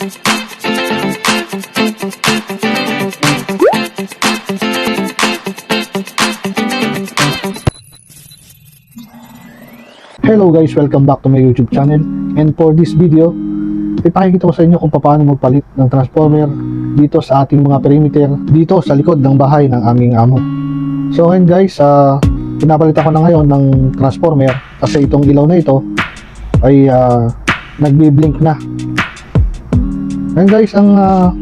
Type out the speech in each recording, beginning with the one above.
Hello guys, welcome back to my YouTube channel. And for this video, ipakikita ko sa inyo kung paano magpalit ng transformer dito sa ating mga perimeter dito sa likod ng bahay ng aming amo. So ngayon guys, uh, pinapalitan ko na ngayon ng transformer kasi itong ilaw na ito ay uh, nagbi-blink na. Ngayon guys, ang uh,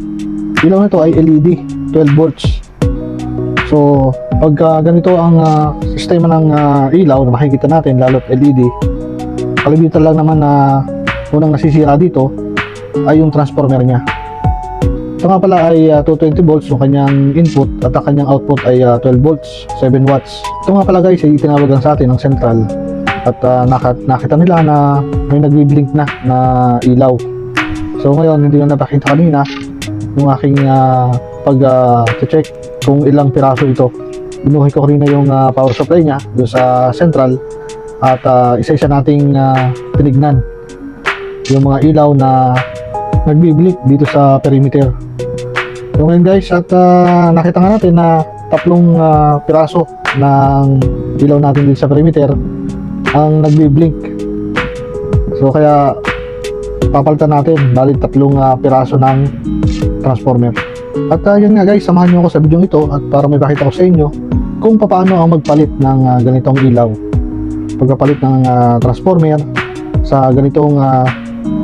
ilaw na ito ay LED, 12 volts. So, pagka ganito ang ah, sistema ng ah, ilaw na makikita natin, lalo't LED, kalimutan lang naman na unang nasisira dito ay yung transformer niya. Ito nga pala ay ah, 220 volts yung kanyang input at ang kanyang output ay ah, 12 volts, 7 watts. Ito nga pala guys ay tinawagan sa atin ng central at naka- nakita nila na may nagbi-blink na na ilaw. So ngayon hindi ko napakita kanina yung aking ah, pag-check kung ilang piraso ito. Binuhay ko kanina yung ah, power supply niya doon sa central at ah, isa-isa nating ah, tinignan yung mga ilaw na nagbiblink dito sa perimeter. So ngayon guys at ah, nakita nga natin na tatlong ah, piraso ng ilaw natin dito sa perimeter ang nagbi-blink. So kaya papalitan natin bali tatlong ah, piraso ng transformer. At uh, yun nga guys, samahan niyo ako sa video ito at para may pakita ko sa inyo kung paano ang magpalit ng ah, ganitong ilaw. Pagpapalit ng ah, transformer sa ganitong ah,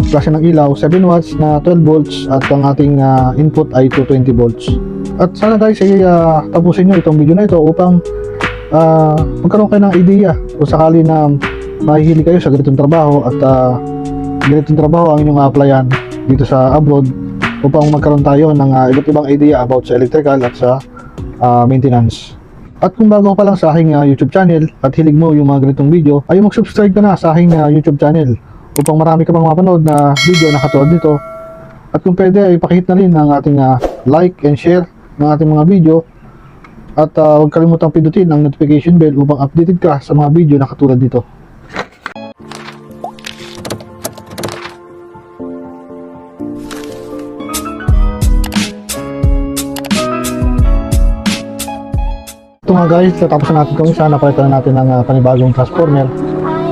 klase ng ilaw, 7 watts na 12 volts at ang ating ah, input ay 220 volts. At sana guys ay ah, tapusin niyo itong video na ito upang ah, magkaroon kayo ng idea kung sakali na mahihili kayo sa ganitong trabaho at ah, ganitong trabaho ang inyong applyan dito sa abroad upang magkaroon tayo ng ah, iba't ibang idea about sa electrical at sa ah, maintenance. At kung bago pa lang sa aking ah, YouTube channel at hilig mo yung mga ganitong video, ay mag-subscribe ka na sa aking ah, YouTube channel upang marami ka pang mapanood na video na katulad nito. At kung pwede ay pakihit na rin ang ating ah, like and share ng ating mga video at ah, huwag kalimutang pindutin ang notification bell upang updated ka sa mga video na katulad nito. Guys, natapos na natin itong isa, napalitan na natin ng ah, panibagong transformer.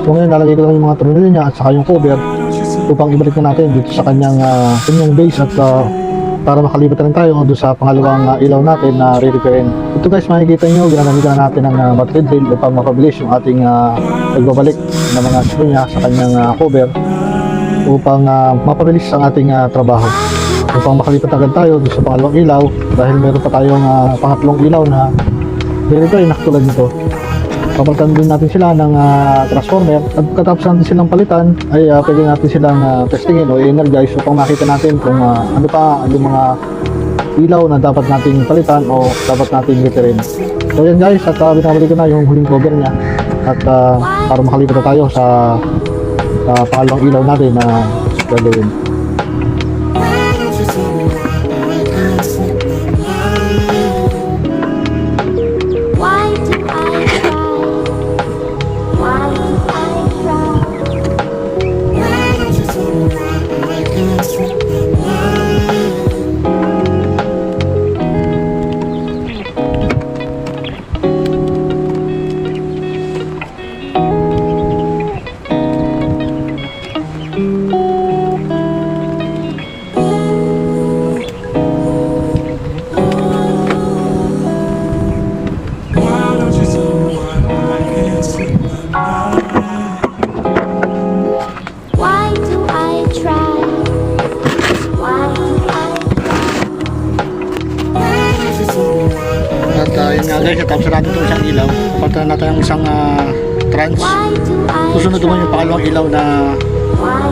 So ngayon, lalagay ko lang yung mga tornilyo niya at saka yung cover upang ibalik na natin dito sa kanyang, ah, kanyang base at ah, para makalipat rin tayo doon sa pangalawang ah, ilaw natin na re-repairin. Ito guys, makikita nyo, ginamit natin ng ah, battery drill upang mapabilis yung ating ah, pagbabalik ng mga screw niya sa kanyang ah, cover upang ah, mapabilis ang ating ah, trabaho upang makalipat agad tayo sa pangalawang ilaw dahil meron pa tayong ah, pangatlong ilaw na ganito ay nakatulad nito. Papalitan din natin sila ng ah, transformer. At katapos natin silang palitan ay ah, pwede natin silang ah, testingin o i-energize upang makita natin kung ah, ano pa yung mga ilaw na dapat nating palitan o dapat nating repairin. So yan guys at uh, binabalik ko na yung huling cover niya. At ah, para makalipat na tayo sa sa pangalawang ilaw natin na gagawin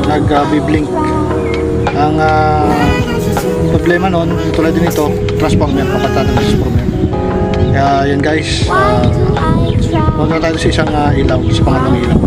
nag-blink. ang ah, problema nun, tulad din ito, transformer, kapatan ng transformer. Kaya yun guys, uh? Huwag na tayo sa isang ah, ilaw, sa pangalawang ilaw.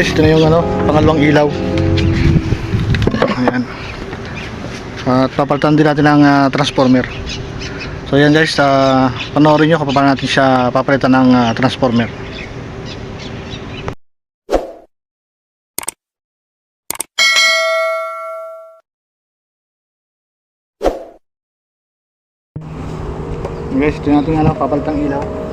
Guys, ito na yung ano, pangalawang ilaw. Ayan. At papalitan din natin ng ah, transformer. So yan guys, uh, panoorin nyo kung paano natin siya papalitan ng ah, transformer. Guys, ito natin ano, papalitang ilaw.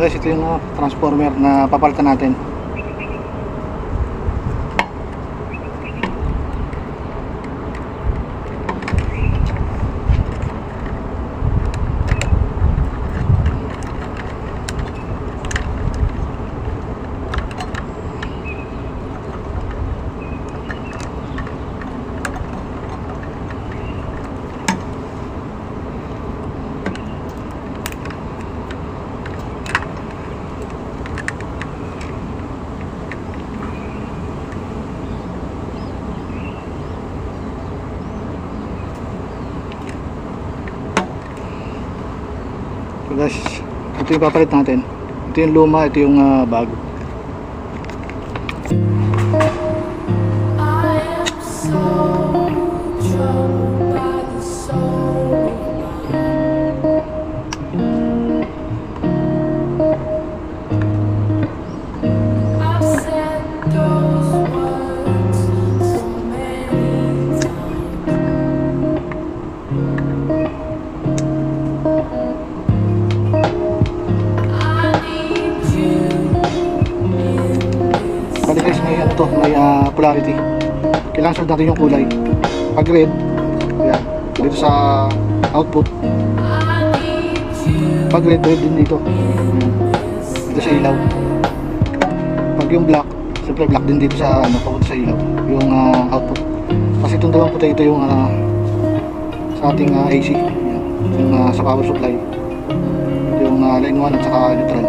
Guys, ito yung ah, transformer na papalitan natin. Guys, ito yung papalit natin. Ito yung luma, ito yung ah, bago. Natin yung kulay. Pag red, yan, dito sa output. Pag red, red din dito. Dito sa ilaw. Pag yung black, siyempre black din dito sa ano, papunta sa ilaw. Yung ah, output. Kasi itong dalawang puti ito yung ah, sa ating ah, AC. Yung ah, sa power supply. Yung ah, line 1 at saka neutral.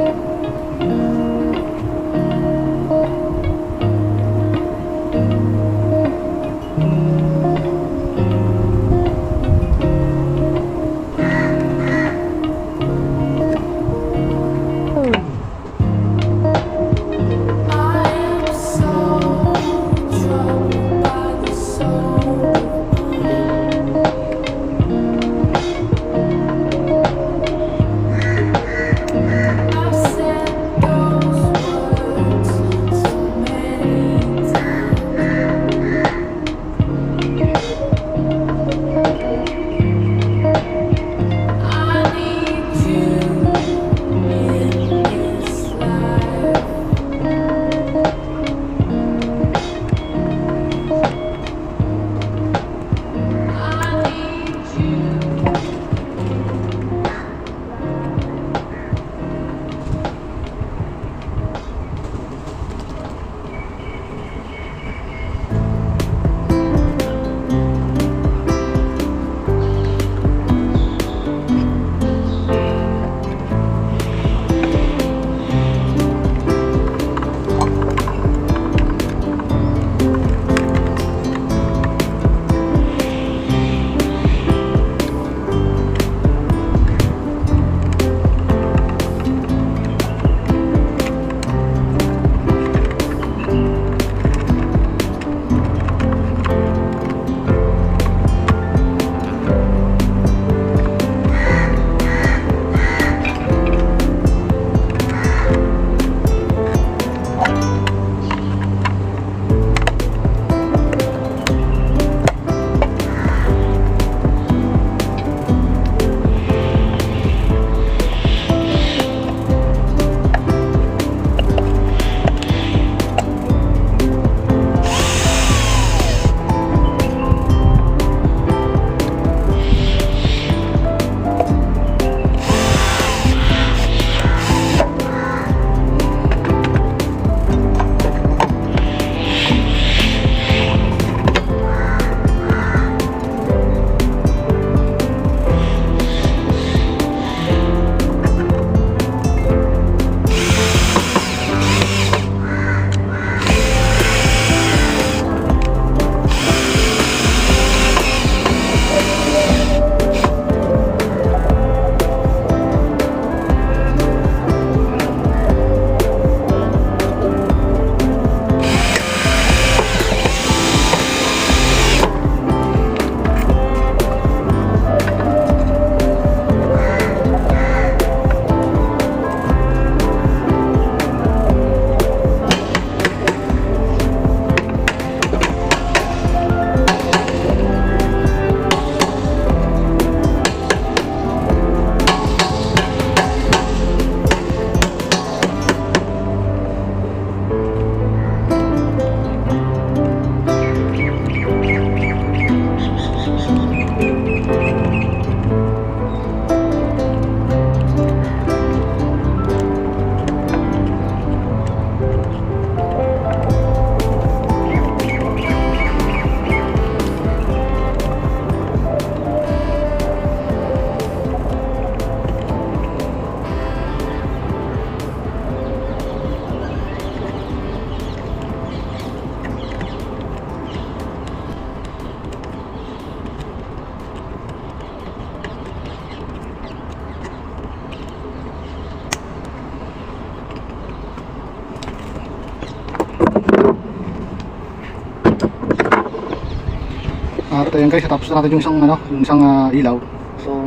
At ayun guys, tapos na natin yung isang ano, yung isang ah, ilaw. So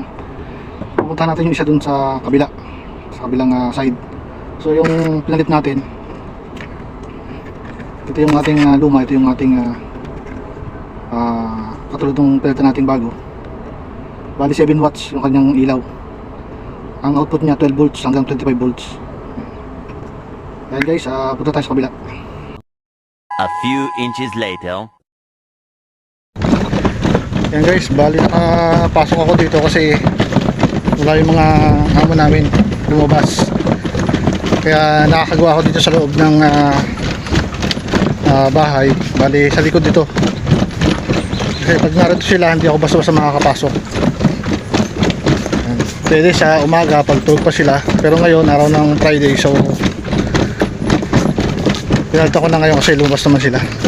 pupunta natin yung isa dun sa kabila, sa kabilang ah, side. So yung pinalit natin, ito yung ating ah, luma, ito yung ating ah, ah, katulad ng pinalitan natin bago. Bali 7 watts yung kanyang ilaw. Ang output niya 12 volts hanggang 25 volts. Ayan guys, ah, punta tayo sa kabila. A few inches later. Yan guys, bali nakapasok ako dito kasi wala yung mga amo namin lumabas. Kaya nakakagawa ako dito sa loob ng ah, ah, bahay. Bali sa likod dito. Kasi pag narito sila, hindi ako basta-basta makakapasok. Yan. Pwede sa umaga pag tulog pa sila. Pero ngayon, araw ng Friday, so pinalta ko na ngayon kasi lumabas naman sila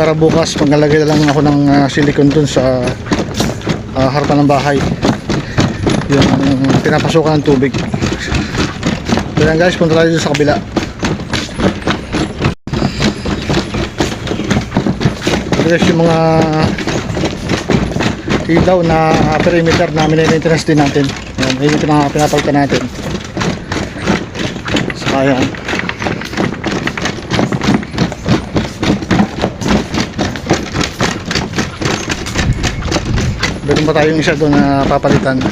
para bukas maglalagay na lang ako ng ah, silicone dun sa ah, harapan ng bahay. Yung pinapasukan ng tubig. So yan guys punta tayo sa kabila. Ito guys yung mga ilaw na perimeter na maintenance din natin. Yan, yun yung pinapalitan natin. Saka yan Meron pa tayong isa doon na papalitan. Ito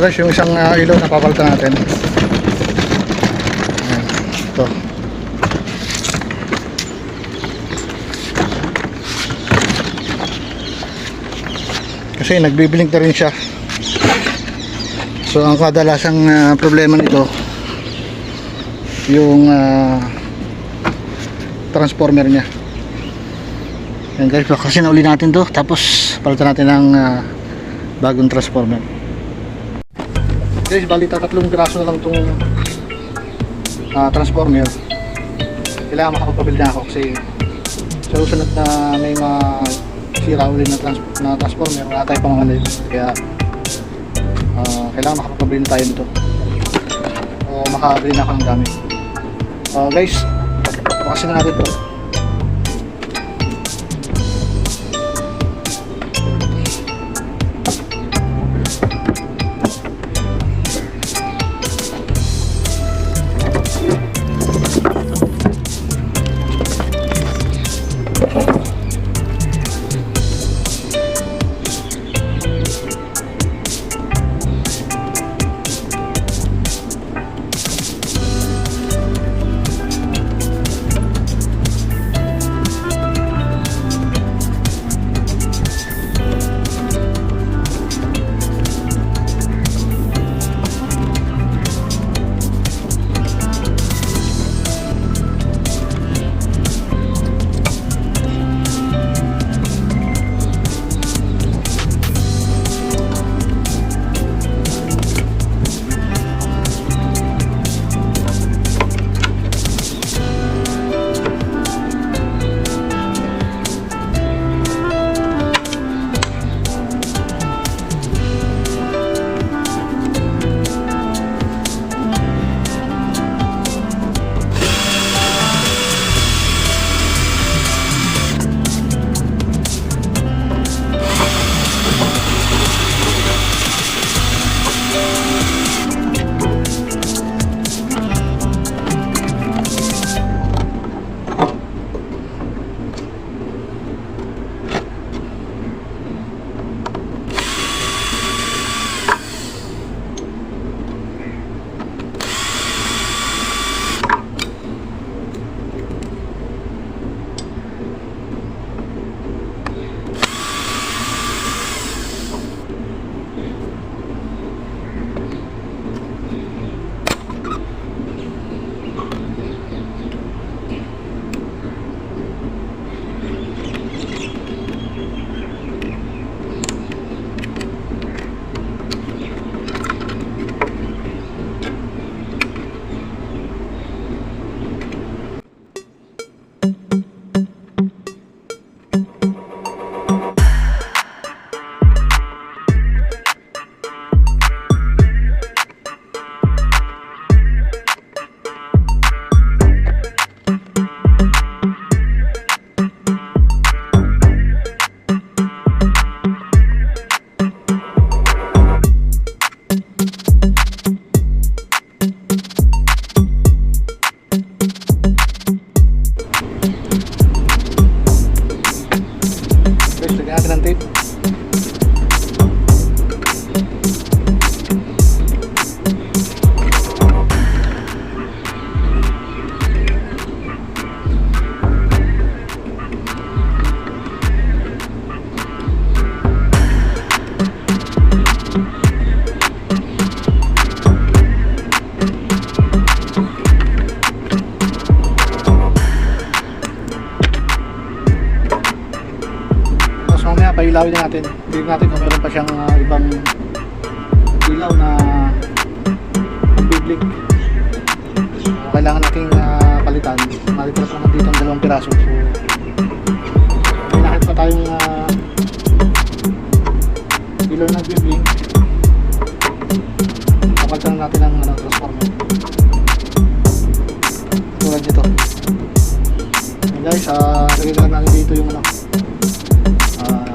guys, yung isang ah, ilaw na papalitan natin. Kasi nagbiblink na rin siya. So ang kadalasang ah, problema nito yung ah, transformer niya. Yan guys, kasi nauli natin to tapos palitan natin ng ah, bagong transformer. Guys, bali tatlong piraso na lang itong ah, transformer. Kailangan makapagpabili na ako kasi sa susunod na may masira uli na, trans na transformer, wala tayo pang ano Kaya ah, kailangan makapagpabili tayo nito. O makabili na ako ng gamit. Ah, guys, pakasin na natin to. Tayong uh, ilaw na biblik. Kapalitan natin ang ano, transformer. Tulad nito. Hey guys, ah, lagay na lang dito yung ano, ah,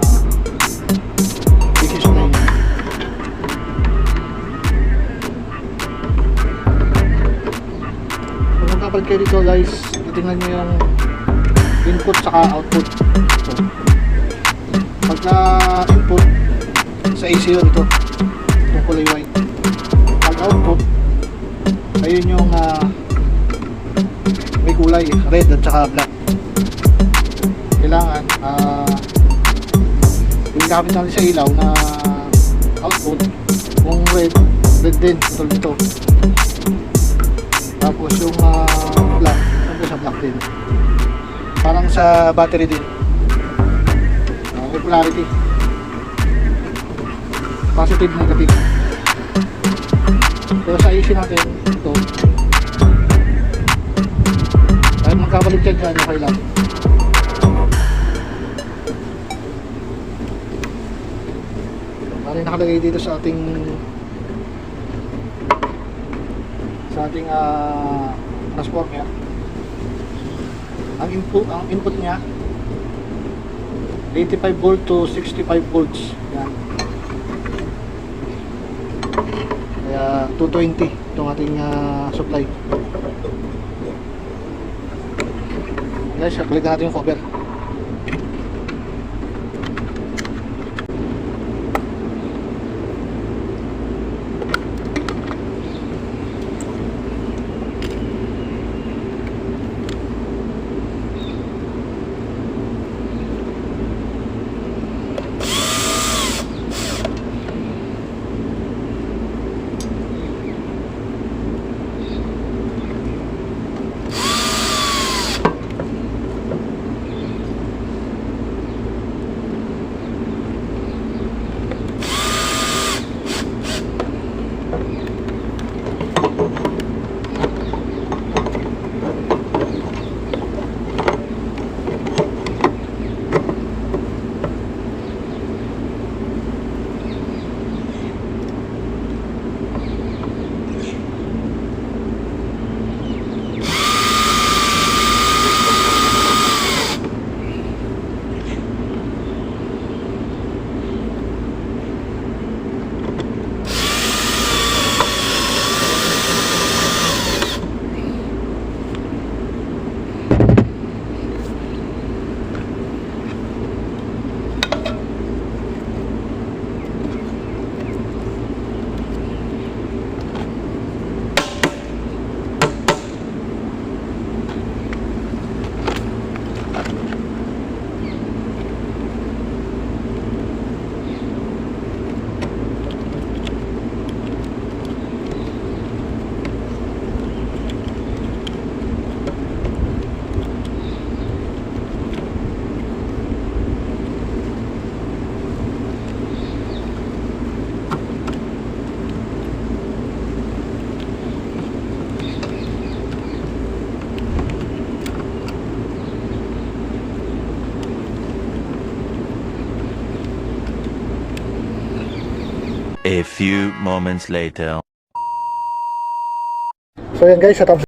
This is nine. Kung kayo dito guys, titingnan nyo yung input saka output. Pagka input sa ACO ito, itong kulay white. Pag output, ayun yung ah, may kulay, red at saka black. Kailangan, ah, yung gamit natin sa ilaw na output kung red red din tulad nito tapos yung ah, black siyempre sa black din parang sa battery din uh, may polarity positive negative. Pero sa AC natin ito. Kahit magkabaliktad yan okay lang. Yung nakalagay dito sa ating sa ating ah, transformer. Ang input ang input niya 85 volt to 65 volts. Yan. Kaya 220 itong ating ah, supply. Guys, click natin yung cover. Few moments later. So yan guys, tapos